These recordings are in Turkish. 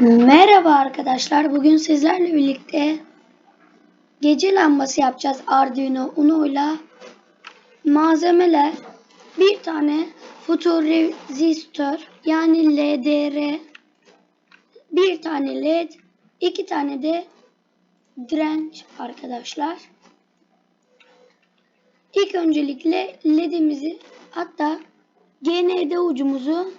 Merhaba arkadaşlar. Bugün sizlerle birlikte gece lambası yapacağız Arduino Uno'yla. Malzemeler bir tane fotorezistör yani LDR, bir tane LED, iki tane de direnç arkadaşlar. İlk öncelikle LED'imizi hatta GND ucumuzu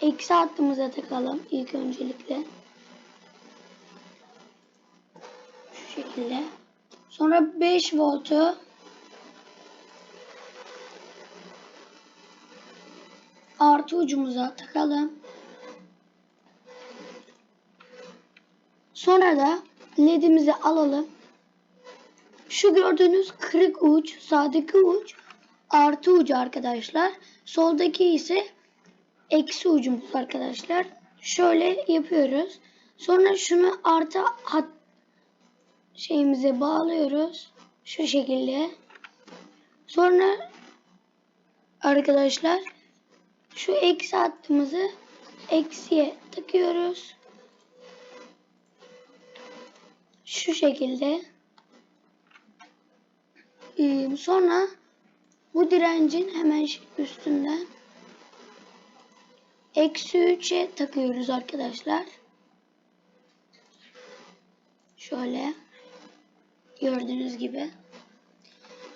eksi hattımıza takalım ilk öncelikle. Şu şekilde. Sonra 5 voltu artı ucumuza takalım. Sonra da ledimizi alalım. Şu gördüğünüz kırık uç, sağdaki uç artı ucu arkadaşlar. Soldaki ise eksi ucumuz arkadaşlar. Şöyle yapıyoruz. Sonra şunu artı hat şeyimize bağlıyoruz. Şu şekilde. Sonra arkadaşlar şu eksi hattımızı eksiye takıyoruz. Şu şekilde. Ee, sonra bu direncin hemen üstünden eksi 3'e takıyoruz arkadaşlar. Şöyle gördüğünüz gibi.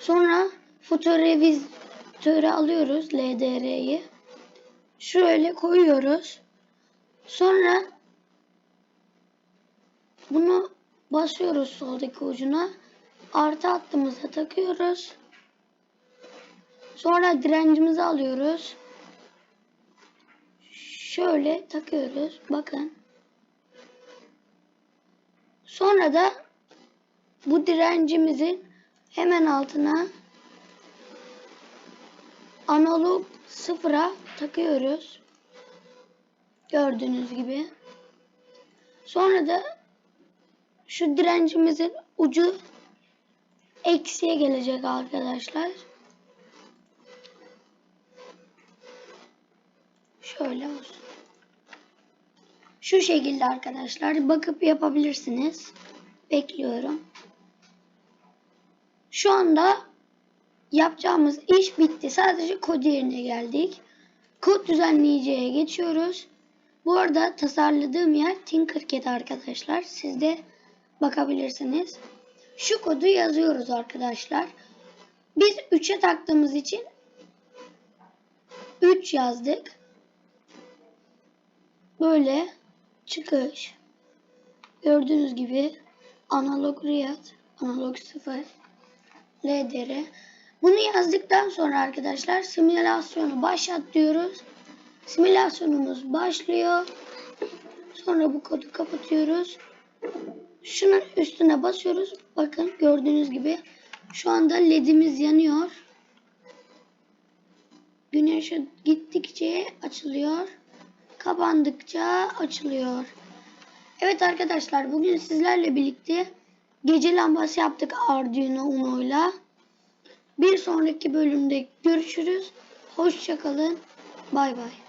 Sonra fotorevizörü alıyoruz LDR'yi. Şöyle koyuyoruz. Sonra bunu basıyoruz soldaki ucuna. Artı hattımıza takıyoruz. Sonra direncimizi alıyoruz şöyle takıyoruz. Bakın. Sonra da bu direncimizin hemen altına analog sıfıra takıyoruz. Gördüğünüz gibi. Sonra da şu direncimizin ucu eksiye gelecek arkadaşlar. Şöyle olsun. Şu şekilde arkadaşlar bakıp yapabilirsiniz. Bekliyorum. Şu anda yapacağımız iş bitti. Sadece kod yerine geldik. Kod düzenleyiciye geçiyoruz. Bu arada tasarladığım yer Tinkercad arkadaşlar. Siz de bakabilirsiniz. Şu kodu yazıyoruz arkadaşlar. Biz 3'e taktığımız için 3 yazdık. Böyle çıkış. Gördüğünüz gibi analog riyad, analog 0, LDR. Bunu yazdıktan sonra arkadaşlar simülasyonu başlat diyoruz. Simülasyonumuz başlıyor. Sonra bu kodu kapatıyoruz. Şunun üstüne basıyoruz. Bakın gördüğünüz gibi şu anda ledimiz yanıyor. Güneş gittikçe açılıyor kapandıkça açılıyor. Evet arkadaşlar bugün sizlerle birlikte gece lambası yaptık Arduino Uno'yla. Bir sonraki bölümde görüşürüz. Hoşçakalın. Bay bay.